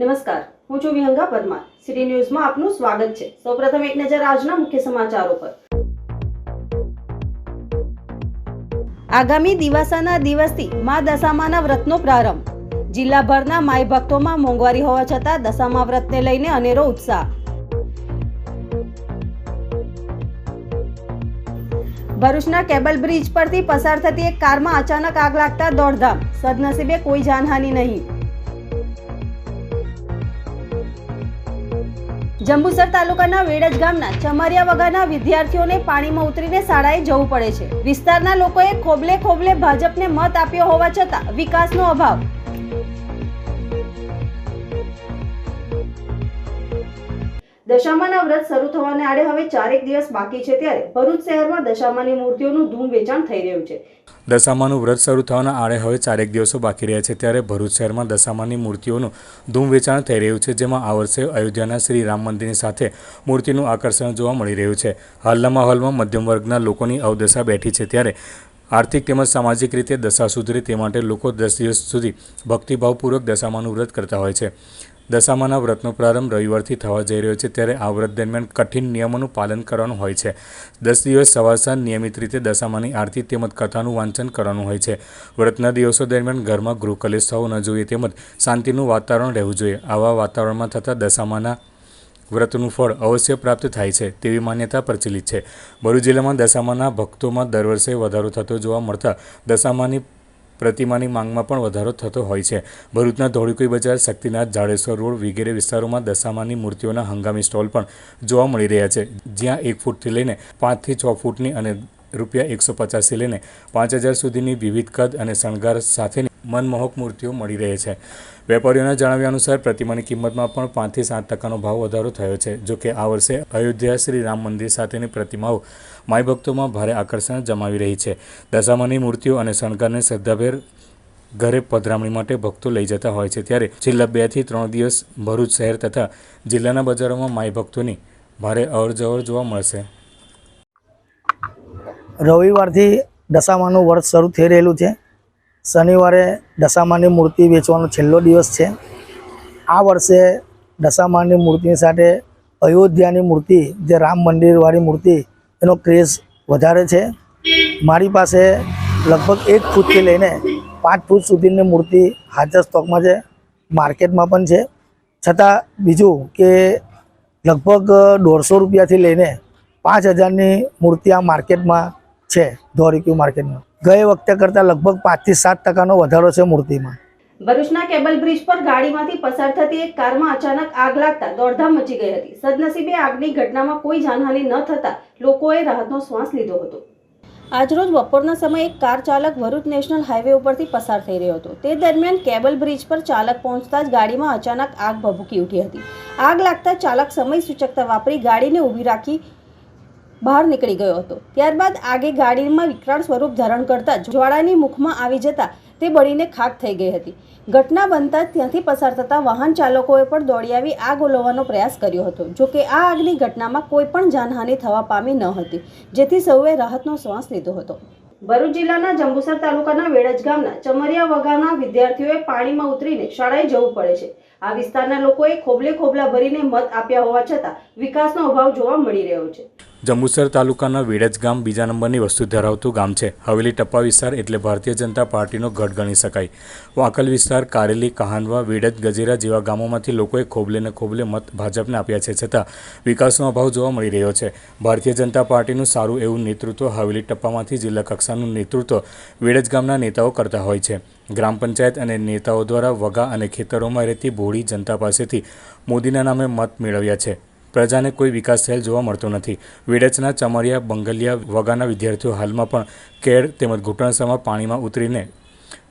નમસ્કાર, હું છું વિહંગા પરમાર. સિટી ન્યૂઝમાં આપનું સ્વાગત છે. સૌપ્રથમ એક નજર આજના મુખ્ય સમાચારો પર. આગામી દિવાસાના દિવસથી મા દશામાના વ્રતનો પ્રારંભ. જિલ્લાભરના માય ભક્તોમાં મોંઘવારી હોવા છતાં દશામા વ્રતને લઈને અનેરો ઉત્સાહ. ભરૂચના કેબલ બ્રિજ પરથી પસાર થતી એક કારમાં અચાનક આગ લાગતા દોડધામ. સદનસીબે કોઈ જાનહાનિ નહીં. જંબુસર તાલુકાના વેડજ ગામના ચમારિયા વગાના વિદ્યાર્થીઓને પાણીમાં ઉતરીને શાળાએ જવું પડે છે. વિસ્તારના લોકોએ ખોબલે ખોબલે ભાજપને મત આપ્યો હોવા છતાં વિકાસનો અભાવ. દશામાના વ્રત શરૂ થવાને આડે હવે ચારેક દિવસ બાકી છે ત્યારે ભરૂચ શહેરમાં દશામાની મૂર્તિઓનું ધૂમ વેચાણ થઈ રહ્યું છે. દશામાનું વ્રત શરૂ થવાના આડે હવે ચારેક દિવસો બાકી રહ્યા છે ત્યારે ભરૂચ શહેરમાં દશામાની મૂર્તિઓનું ધૂમ વેચાણ થઈ રહ્યું છે, જેમાં આ વર્ષે અયોધ્યાના શ્રી રામ મંદિરની સાથે મૂર્તિનું આકર્ષણ જોવા મળી રહ્યું છે. હાલના માહોલમાં મધ્યમ વર્ગના લોકોની અવદશા બેઠી છે ત્યારે આર્થિક તેમજ સામાજિક રીતે દશા સુધરે તે માટે લોકો દસ દિવસ સુધી ભક્તિભાવપૂર્વક દશામાનું વ્રત કરતા હોય છે. દશામાના વ્રતનો પ્રારંભ રવિવારથી થવા જઈ રહ્યો છે, ત્યારે આ વ્રત દરમિયાન કઠિન નિયમોનું પાલન કરવાનું હોય છે. દસ દિવસ સવાર સાંજ નિયમિત રીતે દશામાની આરતી તેમજ કથાનું વાંચન કરવાનું હોય છે. વ્રતના દિવસો દરમિયાન ઘરમાં ગૃહકલેશ થવો ન જોઈએ તેમજ શાંતિનું વાતાવરણ રહેવું જોઈએ. આવા વાતાવરણમાં થતાં દશામાના વ્રતનું ફળ અવશ્ય પ્રાપ્ત થાય છે તેવી માન્યતા પ્રચલિત છે. ભરૂચ જિલ્લામાં દશામાના ભક્તોમાં દર વર્ષે વધારો થતો જોવા મળતા દશામાની પ્રતિમાની માંગમાં પણ વધારો થતો હોય છે. ભરૂચના ધોળીકુઈ બજાર, શક્તિનાથ, જાડેશ્વર રોડ વગેરે વિસ્તારોમાં દશામાની મૂર્તિઓના હંગામી સ્ટોલ પણ જોવા મળી રહ્યા છે. જ્યાં એક ફૂટથી લઈને પાંચથી છ ફૂટની અને રૂપિયા એકસો પચાસથી લઈને પાંચ હજાર સુધીની વિવિધ કદ અને શણગાર સાથેની મનમોહક મૂર્તિઓ મળી રહે છે. વેપારીઓના જણાવ્યા અનુસાર પ્રતિમાની કિંમતમાં પણ પાંચથી સાત ટકાનો ભાવ વધારો થયો છે, જો કે આ વર્ષે અયોધ્યા શ્રી રામ મંદિર સાથેની પ્રતિમાઓ માય ભક્તોમાં ભારે આકર્ષણ જમાવી રહી છે. દશામાની મૂર્તિઓ અને શણગારને શ્રદ્ધાભેર ઘરે પધરામણી માટે ભક્તો લઈ જતા હોય છે, ત્યારે છેલ્લા બેથી ત્રણ દિવસ ભરૂચ શહેર તથા જિલ્લાના બજારોમાં માય ભક્તોની ભારે અવરજવર જોવા મળશે. રવિવારથી દશામાનું વર્ષ શરૂ થઈ રહેલું છે. શનિવારે દશામાની મૂર્તિ વેચવાનો છેલ્લો દિવસ છે. આ વર્ષે દશામાની મૂર્તિની સાથે અયોધ્યાની મૂર્તિ, જે રામ મંદિરવાળી મૂર્તિ, એનો ક્રેઝ વધારે છે. મારી પાસે લગભગ એક ફૂટથી લઈને પાંચ ફૂટ સુધીની મૂર્તિ હાજર સ્ટોકમાં છે, માર્કેટમાં પણ છે. છતાં બીજું કે લગભગ દોઢસો રૂપિયાથી લઈને પાંચ હજારની મૂર્તિ આ માર્કેટમાં છે, ધોરીક્યુ માર્કેટમાં. ગઈ વખતે કરતાં લગભગ પાંચથી સાત ટકાનો વધારો છે મૂર્તિમાં. ભરૂચના કેબલ બ્રિજ પર ગાડીમાંથી પસાર થતી એક કારમાં અચાનક આગ લાગતા દોડધામ મચી ગઈ હતી. સદનસીબે આગની ઘટનામાં કોઈ જાનહાનિ ન થતા લોકોએ રાહતનો શ્વાસ લીધો હતો. આજરોજ બપોરના સમયે એક કાર ચાલક ભરૂચ નેશનલ હાઈવે ઉપરથી પસાર થઈ રહ્યો હતો. તે દરમિયાન કેબલ બ્રિજ પર ચાલક પહોંચતા જ ગાડીમાં અચાનક આગ ભભૂકી ઉઠી હતી. આગ લાગતા ચાલક સમય સૂચકતા વાપરી ગાડીને ઊભી રાખી બહાર નીકળી ગયો હતો. ત્યારબાદ આગે ગાડીમાં વિકરાળ સ્વરૂપ ધારણ કરતા જ્વાળાની મુખમાં આવી જતા તે બળીને ખાક થઈ ગઈ હતી. ઘટના બનતા ત્યાંથી પસાર થતા વાહન ચાલકોએ પણ દોડી આવી આગ ઓલવવાનો પ્રયાસ કર્યો હતો. જો કે આ આગની ઘટનામાં કોઈ પણ જાનહાનિ થવા પામી ન હતી, જેથી સૌએ રાહતનો શ્વાસ લીધો હતો. ભરૂચ જિલ્લાના જંબુસર તાલુકાના વેળજ ગામના ચમરિયા વગાના વિદ્યાર્થીઓએ પાણીમાં ઉતરીને શાળાએ જવું પડે છે. આ વિસ્તારના લોકોએ ખોબલે ખોબલા ભરીને મત આપ્યા હોવા છતાં વિકાસનો અભાવ જોવા મળી રહ્યો છે. જંબુસર તાલુકાના વેડજ ગામ બીજા નંબરની વસ્તુ ધરાવતું ગામ છે. હવેલી ટપ્પા વિસ્તાર એટલે ભારતીય જનતા પાર્ટીનો ગઢ ગણી શકાય. વાંકલ વિસ્તાર, કારેલી કહાનવા વેડજ ગજેરા જેવા ગામોમાંથી લોકોએ ખોબલે ને ખોબલે મત ભાજપને આપ્યા છે છતાં વિકાસનો અભાવ જોવા મળી રહ્યો છે. ભારતીય જનતા પાર્ટીનું સારું એવું નેતૃત્વ હવેલી ટપ્પામાંથી જિલ્લા કક્ષાનું નેતૃત્વ વેડજ ગામના નેતાઓ કરતા હોય છે. ગ્રામ પંચાયત અને નેતાઓ દ્વારા વગા અને ખેતરોમાં રહેતી ભોળી જનતા પાસેથી મોદીના નામે મત મેળવ્યા છે. પ્રજાને કોઈ વિકાસ થયેલ જોવા મળતો નથી. વેડચના ચમરિયા, બંગલિયા વગાના વિદ્યાર્થીઓ હાલમાં પણ કેળ તેમજ ઘૂંટણસામાં પાણીમાં ઉતરીને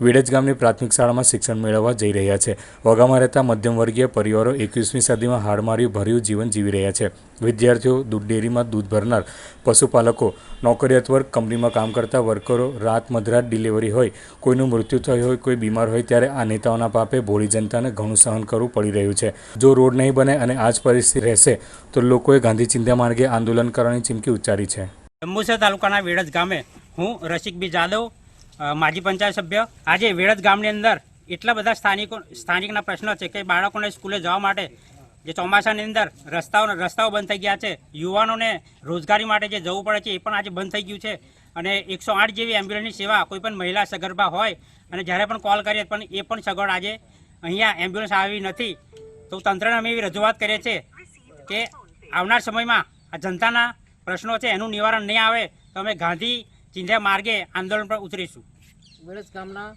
વેડજ ગામની પ્રાથમિક શાળામાં શિક્ષણ મેળવવા જઈ રહ્યા છે. વગામાં રહેતા મધ્યમ વર્ગીય પરિવારો એકવીસમી સદીમાં હાડમારી ભર્યું જીવન જીવી રહ્યા છે. વિદ્યાર્થીઓ દૂધ ડેરીમાં દૂધ ભરનાર, પશુપાલકો નોકરિયાત વર્ગ કંપનીમાં કામ કરતા વર્કરો રાત મધરાત ડિલિવરી હોય, કોઈનું મૃત્યુ થયું હોય, કોઈ બીમાર હોય ત્યારે આ નેતાઓના પાપે ભોળી જનતાને ઘણું સહન કરવું પડી રહ્યું છે. જો રોડ નહીં બને અને આ જ પરિસ્થિતિ રહેશે, તો લોકોએ ગાંધી ચિંતા માર્ગે આંદોલન કરવાની ચીમકી ઉચ્ચારી છે. જંબુસર તાલુકાના વેડજ ગામે હું રસિક બી જાદવ માજી પંચાયત સભ્ય. આજે વેડજ ગામની અંદર એટલા બધા સ્થાનિકો, સ્થાનિકના પ્રશ્નો છે કે બાળકોને સ્કૂલે જવા માટે જે ચોમાસાની અંદર રસ્તાઓ રસ્તાઓ બંધ થઈ ગયા છે, યુવાનોને રોજગારી માટે જે જવું પડે છે એ પણ આજે બંધ થઈ ગયું છે. અને એકસો આઠ જેવી એમ્બ્યુલન્સની સેવા કોઈ પણ મહિલા સગર્ભા હોય અને જ્યારે પણ કોલ કરીએ પણ એ પણ સગવડ આજે અહીંયા એમ્બ્યુલન્સ આવી નથી. તો તંત્રને અમે એવી રજૂઆત કરીએ છીએ કે આવનાર સમયમાં આ જનતાના પ્રશ્નો છે એનું નિવારણ નહીં આવે તો અમે ગાંધી ચિંધ્યા માર્ગે આંદોલન પર ઉતરીશું. વેળસ ગામના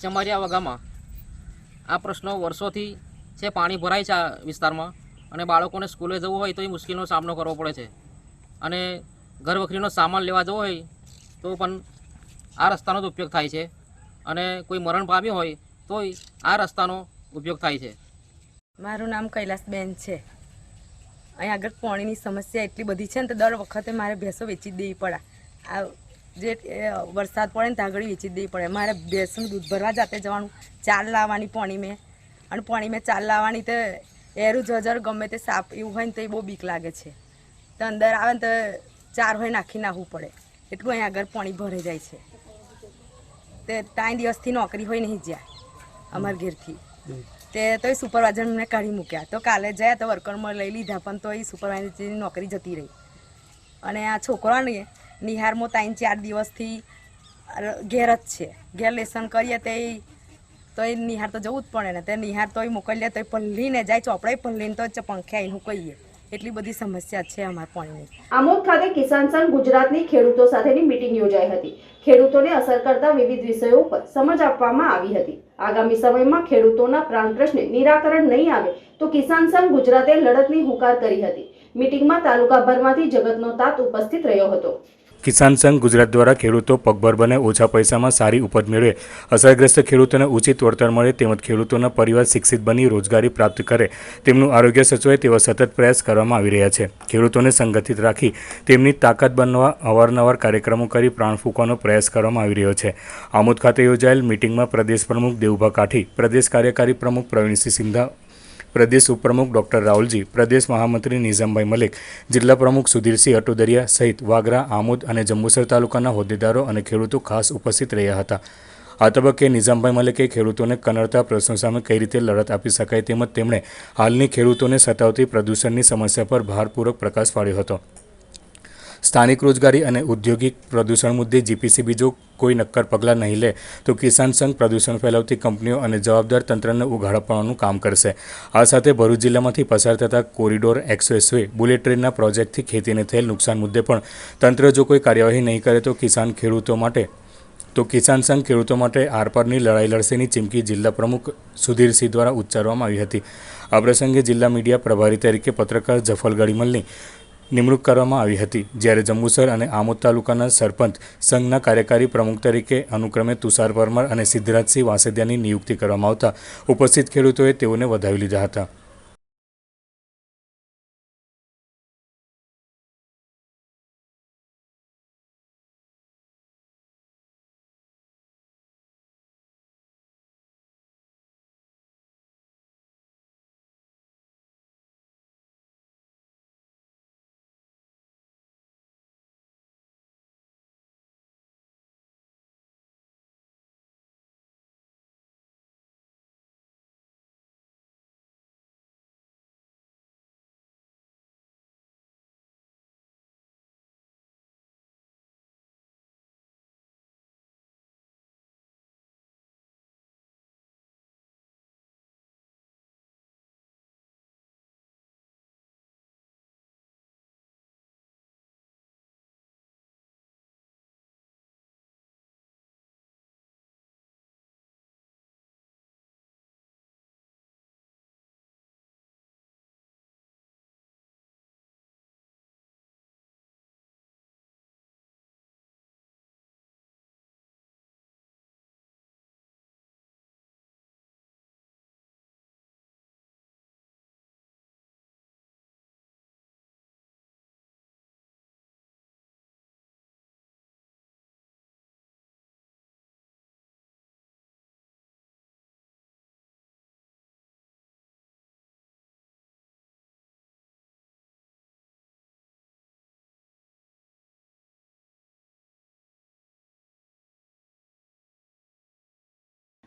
ચમારિયા વગામાં આ પ્રશ્નો વર્ષોથી છે પાણી ભરાય છે આ વિસ્તારમાં અને બાળકોને સ્કૂલે જવું હોય તો એ મુશ્કેલીનો સામનો કરવો પડે છે. અને ઘર વખરીનો સામાન લેવા જવો હોય તો પણ આ રસ્તાનો જ ઉપયોગ થાય છે. અને કોઈ મરણ પામ્યું હોય તોય આ રસ્તાનો ઉપયોગ થાય છે. મારું નામ કૈલાસબેન છે. અહીં આગળ પાણીની સમસ્યા એટલી બધી છે ને તો દર વખતે મારે ભેંસો વેચી જ દેવી પડે. આ જે વરસાદ પડે ને ત્યાં આગળ વેચી દેવી પડે મારે ભેંસનું દૂધ ભરવા જાતે જવાનું. ચાલ લાવવાની પાણી મેં. અને પાણી મેં ચાલ લાવવાની તો એરું જજર ગમે તે સાપ એવું હોય ને તો એ બહુ બીક લાગે છે. તો અંદર આવે ને તો ચાર હોય નાખી નાખવું પડે. એટલું અહીં આગળ પાણી ભરાઈ જાય છે. તે ત્રણ દિવસથી નોકરી હોય નહીં જ્યાં, અમારા ઘેરથી. તે તો એ સુપરવાઇઝર મને કાઢી મૂક્યા. તો કાલે જયા તો વર્કરમાં લઈ લીધા, પણ તો એ સુપરવાઇઝરની નોકરી જતી રહી. અને આ છોકરાને નિહારમાં ત્રણ ચાર દિવસથી ઘેર જ છે. ઘેર લેસન કરીએ તે તો એ નિહાર તો જવું જ પડે ને. તે નિહાર તોય મોકલીએ તો પલ્લીને જાય ચોપડે પલ્લીને તો પંખે આવીને કહીએ. એટલી બધી સમસ્યા છે અમારા પાણીની. આમોદ ખાતે કિસાન સંઘ ગુજરાતની ખેડૂતો સાથેની મીટિંગ યોજાઈ હતી. ખેડૂતોને અસર કરતા વિવિધ વિષયો પર સમજ આપવામાં આવી હતી. આગામી સમયમાં ખેડૂતોના પ્રાણ પ્રશ્ને નિરાકરણ નહીં આવે તો કિસાન સંઘ ગુજરાતે લડતની હુંકાર કરી હતી. મીટિંગમાં તાલુકાભરમાંથી જગતનો તાત ઉપસ્થિત રહ્યો હતો. કિસાન સંઘ ગુજરાત દ્વારા ખેડૂતો પગભર બને, ઓછા પૈસામાં સારી ઉપજ મેળવે. અસરગ્રસ્ત ખેડૂતોને ઉચિત વળતર મળે, તેમજ ખેડૂતોના પરિવાર શિક્ષિત બની રોજગારી પ્રાપ્ત કરે. તેમનું આરોગ્ય સચવાય તેવા સતત પ્રયાસ કરવામાં આવી રહ્યા છે. ખેડૂતોને સંગઠિત રાખી તેમની તાકાત બનવા અવારનવાર કાર્યક્રમો કરી પ્રાણ ફૂંકવાનો પ્રયાસ કરવામાં આવી રહ્યો છે. આમોદ ખાતે યોજાયેલ મિટિંગમાં પ્રદેશ પ્રમુખ દેવુભા કાઠી, પ્રદેશ કાર્યકારી પ્રમુખ પ્રવીણસિંહ સિંધા પ્રદેશ ઉપપ્રમુખ ડોક્ટર રાહુલજી, પ્રદેશ મહામંત્રી નિઝામભાઈ મલિક, જિલ્લા પ્રમુખ સુધીરસિંહ અટોદરિયા સહિત વાગરા, આમોદ અને જંબુસર તાલુકાના હોદ્દેદારો અને ખેડૂતો ખાસ ઉપસ્થિત રહ્યા હતા. આ તબક્કે નિઝામભાઈ મલિકે ખેડૂતોને કનડતા પ્રશ્નો સામે કઈ રીતે લડત આપી શકાય તેમજ તેમણે હાલની ખેડૂતોને સતાવતી પ્રદૂષણની સમસ્યા પર ભારપૂર્વક પ્રકાશ પાડ્યો હતો. સ્થાનિક રોજગારી અને ઔદ્યોગિક પ્રદૂષણ મુદ્દે જીપીસી જો કોઈ નક્કર પગલાં નહીં લે તો કિસાન સંઘ પ્રદૂષણ ફેલાવતી કંપનીઓ અને જવાબદાર તંત્રને ઉઘાડ આપવાનું કામ કરશે. આ સાથે ભરૂચ જિલ્લામાંથી પસાર થતા કોરિડોર એક્સપ્રેસવે, બુલેટ ટ્રેનના પ્રોજેક્ટથી ખેતીને થયેલ નુકસાન મુદ્દે પણ તંત્ર જો કોઈ કાર્યવાહી નહીં કરે તો કિસાન ખેડૂતો માટે, તો કિસાન સંઘ ખેડૂતો માટે આરપારની લડાઈ લડશેની ચીમકી જિલ્લા પ્રમુખ સુધીરસિંહ દ્વારા ઉચ્ચારવામાં આવી હતી. આ પ્રસંગે જિલ્લા મીડિયા પ્રભારી તરીકે પત્રકાર જફલ ગડીમલની નિમણૂક કરવામાં આવી હતી. જ્યારે જંબુસર અને આમોદ તાલુકાના સરપંચ સંઘના કાર્યકારી પ્રમુખ તરીકે અનુક્રમે તુષાર પરમાર અને સિદ્ધરાજસિંહ વાસેદિયાની નિયુક્તિ કરવામાં આવતા ઉપસ્થિત ખેડૂતોએ તેઓને વધાવી લીધા હતા.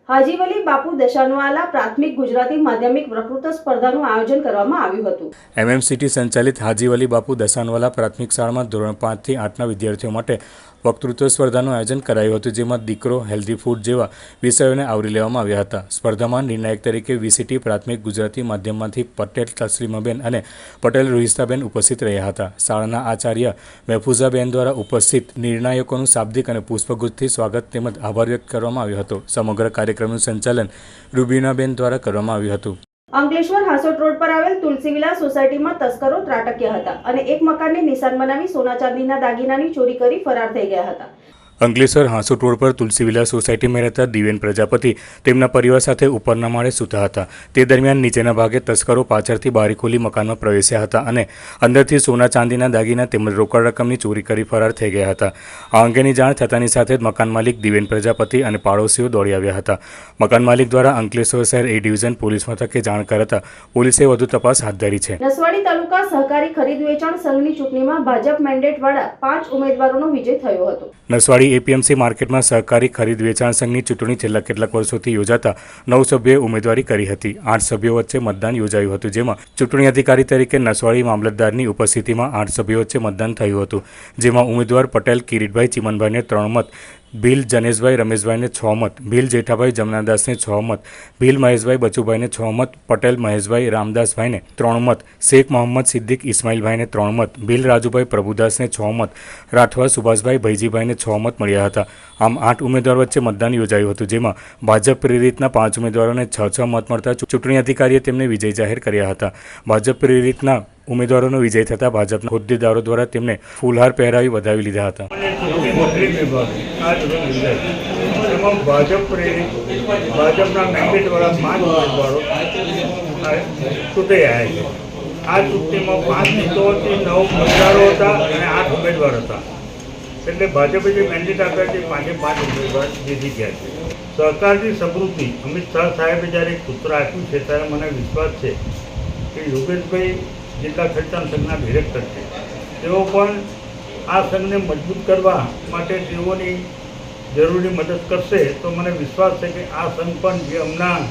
હાજી વલી બાપુ દશાનવાલા પ્રાથમિક ગુજરાતી માધ્યમિક વક્તૃત્વ સ્પર્ધાનું આયોજન કરવામાં આવ્યું હતું. એમએમસીટી સંચાલિત હાજીવલી બાપુ દશાનવાલા પ્રાથમિક શાળામાં ધોરણ પાંચથી આઠના વિદ્યાર્થીઓ માટે વક્તૃત્વ સ્પર્ધાનું આયોજન કરાયું હતું, જેમાં દીકરો હેલ્ધી ફૂડ જેવા વિષયોને આવરી લેવામાં આવ્યા હતા. સ્પર્ધામાં નિર્ણાયક તરીકે વીસીટી પ્રાથમિક ગુજરાતી માધ્યમમાંથી પટેલ, તસ્લીમાબેન અને પટેલ રોહિસ્તાબેન ઉપસ્થિત રહ્યા હતા. શાળાના આચાર્ય મહેફુઝાબેન દ્વારા ઉપસ્થિત નિર્ણાયકોનું શાબ્દિક અને પુષ્પગુચ્છથી સ્વાગત તેમજ આભાર વ્યક્ત કરવામાં આવ્યો હતો. સમગ્ર કાર્યક્રમનું સંચાલન રૂબીનાબેન દ્વારા કરવામાં આવ્યું હતું. અંકલેશ્વર હાંસોટ રોડ પર આવેલ તુલસીવિલા સોસાયટીમાં તસ્કરો ત્રાટક્યા હતા અને એક મકાનને નિશાન બનાવી સોના ચાંદીના દાગીનાની ચોરી કરી ફરાર થઈ ગયા હતા. અંકલેશ્વર હાંસુટ રોડ પર તુલસીવિલા સોસાયટીમાં રહેતા દિવેન પ્રજાપતિ તેમના પરિવાર સાથે ઉપરના માળે સૂતા હતા. તે દરમિયાન નીચેના ભાગે તસ્કરો પાછળથી બારી ખોલી મકાનમાં પ્રવેશ્યા હતા અને અંદરથી સોના ચાંદીના દાગીના તેમજ રોકડ રકમની ચોરી કરી ફરાર થઈ ગયા હતા. આ અંગેની જાણ થતાની સાથે જ મકાન માલિક દિવેન પ્રજાપતિ અને પાડોશીઓ દોડી આવ્યા હતા. મકાન માલિક દ્વારા અંકલેશ્વર શહેર એ ડિવિઝન પોલીસ મથકે જાણ કરતા પોલીસે વધુ તપાસ હાથ ધરી છે. નસવાડી તાલુકા સહકારી ખરીદ વેચાણ સંઘની ચૂંટણીમાં ભાજપ મેન્ડેટવાળા પાંચ ઉમેદવારોનો વિજય થયો હતો. નસવાડી એપીએમસી માર્કેટમાં સહકારી ખરીદ વેચાણ સંઘની ચૂંટણી છેલ્લા કેટલાક વર્ષોથી યોજાતા નવ સભ્યોએ ઉમેદવારી કરી હતી. આઠ સભ્યો વચ્ચે મતદાન યોજાયું હતું, જેમાં ચૂંટણી અધિકારી તરીકે નસવાડી મામલતદારની ઉપસ્થિતિમાં આઠ સભ્યો વચ્ચે મતદાન થયું હતું, જેમાં ઉમેદવાર પટેલ, કિરીટભાઈ ચિમનભાઈને ત્રણ મત ભીલ જનેશભાઈ રમેશભાઈને છ મત ભીલ જેઠાભાઈ જમનાદાસને છ મત ભીલ મહેશભાઈ બચુભાઈને છ મત પટેલ, મહેશભાઈ રામદાસભાઈને ત્રણ મત શેખ મોહમ્મદ સિદ્દીક ઇસ્માઇલભાઈને ત્રણ મત ભીલ રાજુભાઈ પ્રભુદાસને છ મત રાઠવા સુભાષભાઈ ભૈજીભાઈને છ મત મળ્યા હતા. આમ આઠ ઉમેદવાર વચ્ચે મતદાન યોજાયું હતું, જેમાં ભાજપ પ્રેરિતના પાંચ ઉમેદવારોને છ છ મત મળતા ચૂંટણી અધિકારીએ તેમને વિજય જાહેર કર્યા હતા. ભાજપ પ્રેરિતના ઉમેદવારોનો વિજય થતાં ભાજપના હોદ્દેદારો દ્વારા તેમને ફૂલહાર પહેરાવી વધાવી લીધા હતા. ભાજપ પ્રેરિત, ભાજપના મેન્ડેટવાળા પાંચ ઉમેદવારો ચૂંટાઈ આવ્યા છે. આ ચૂંટણીમાં પાંચ સીટોથી નવ મતદારો હતા અને આઠ ઉમેદવાર હતા. એટલે ભાજપે જે મેન્ડેટ આપ્યા છે પાંચે પાંચ ઉમેદવાર જીતી ગયા છે. સહકારની સમૃદ્ધિ, અમિત શાહ સાહેબે જ્યારે એક સૂત્ર આપ્યું છે, ત્યારે મને વિશ્વાસ છે કે યોગેશભાઈ જિલ્લા ખર્ચાણ સંઘના ડિરેક્ટર છે. તેઓ પણ આ સંઘને મજબૂત કરવા માટે તેઓની જરૂરી મદદ કરશે તો મને વિશ્વાસ છે કે આ સંઘ પણ જે હમણાં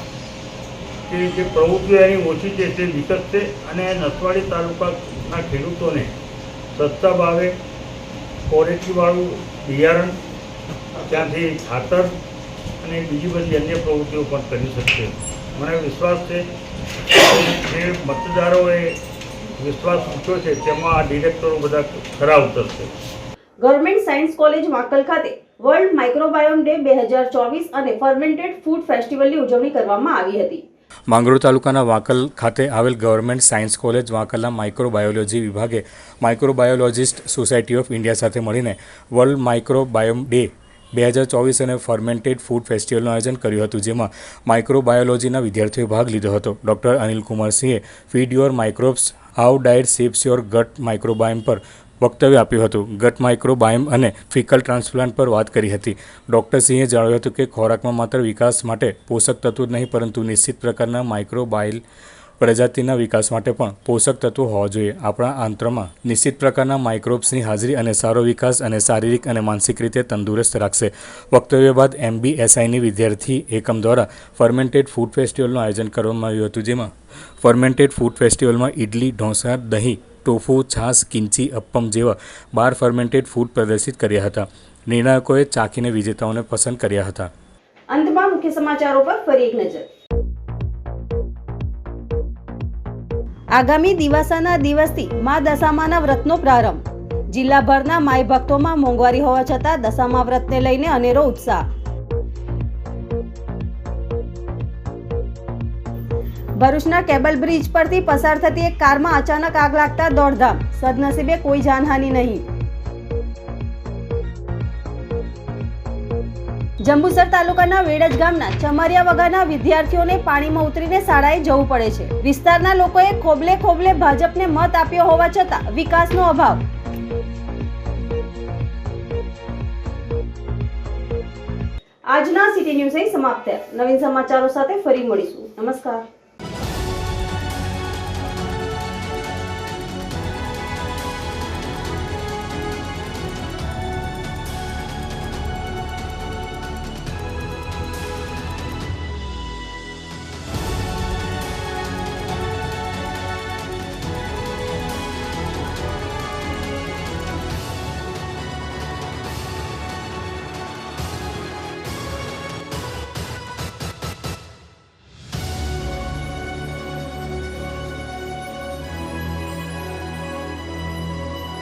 કે જે પ્રવૃત્તિઓ એની ઓછી છે તે વિકસશે અને નસવાડી તાલુકાના ખેડૂતોને સસ્તા ભાવે ક્વોલિટીવાળું બિયારણ, ત્યાંથી ખાતર અને બીજી બધી અન્ય પ્રવૃત્તિઓ પણ કરી શકશે. મને વિશ્વાસ છે જે મતદારોએ વિશ્વાસ ઊંચો છે તેમાં આ ડિરેક્ટરો બધા ખરા ઉતરશે. ગવર્મેન્ટ સાયન્સ કોલેજ વાંકલ ખાતે વર્લ્ડ માઇક્રોબાયોમ ડે બે હજાર ચોવીસ અને ફર્મેન્ટેડ ફૂડ ફેસ્ટિવલની ઉજવણી કરવામાં આવી હતી. માંગરોળ તાલુકાના વાંકલ ખાતે આવેલ ગવર્મેન્ટ સાયન્સ કોલેજ વાંકલના માઇક્રોબાયોલોજી વિભાગે માઇક્રોબાયોલોજિસ્ટ સોસાયટી ઓફ ઇન્ડિયા સાથે મળીને વર્લ્ડ માઇક્રોબાયોમ ડે બે હજાર ચોવીસ અને ફર્મેન્ટેડ ફૂડ ફેસ્ટિવલનું આયોજન કર્યું હતું, જેમાં માઇક્રોબાયોલોજીના વિદ્યાર્થીઓએ ભાગ લીધો હતો. ડૉક્ટર અનિલ કુમાર સિંહે feed your microbes, how diet shapes your gut microbiome પર વક્તવ્ય આપ્યું હતું. ગટ માઇક્રોબાયમ અને ફિકલ ટ્રાન્સપ્લાન્ટ પર વાત કરી હતી. ડૉક્ટર સિંહે જણાવ્યું હતું કે ખોરાકમાં માત્ર વિકાસ માટે પોષક તત્વો નહીં, પરંતુ નિશ્ચિત પ્રકારના માઇક્રોબાયલ પ્રજાતિના વિકાસ માટે પણ પોષક તત્વો હોવા જોઈએ. આપણા આંત્રમાં નિશ્ચિત પ્રકારના માઇક્રોબ્સની હાજરી અને સારો વિકાસ અને શારીરિક અને માનસિક રીતે તંદુરસ્ત રાખશે. વક્તવ્ય બાદ એમબીએસઆઈની વિદ્યાર્થી એકમ દ્વારા ફર્મેન્ટેડ ફૂડ ફેસ્ટિવલનું આયોજન કરવામાં આવ્યું હતું, જેમાં ફર્મેન્ટેડ ફૂડ ફેસ્ટિવલમાં ઇડલી ઢોસા, દહીં, ટોફુ, છાશ, કિંચી, અપ્પમ જેવા બાર ફર્મેન્ટેડ ફૂડ પ્રદર્શિત કર્યા હતા. નિર્ણાયકોએ ચાખીને વિજેતાઓને પસંદ કર્યા હતા. અંતમાં મુખ્ય સમાચારો પર ફરી એક નજર. આગામી દિવાસાના દિવસથી મા દશામાના વ્રતનો પ્રારંભ. જિલ્લાભરના માય ભક્તોમાં મોંઘવારી હોવા છતાં દશામા વ્રતને લઈને અનેરો ઉત્સાહ. ભરૂચના કેબલ બ્રિજ પરથી પસાર થતી એક કારમાં અચાનક આગ લાગતા દોડધામ. સદનસીબે કોઈ જાનહાનિ નહીં. જંબુસર તાલુકાના વેડજ ગામના ચમરિયા વગાના વિદ્યાર્થીઓને પાણીમાં ઉતરીને શાળાએ જવું પડે છે. વિસ્તારના લોકોએ ખોબલે ખોબલે ભાજપને મત આપ્યો હોવા છતાં વિકાસનો અભાવ. આજના સિટી ન્યૂઝ અહીં સમાપ્ત થયા. નવીન સમાચારો સાથે ફરી મળીશું. નમસ્કાર.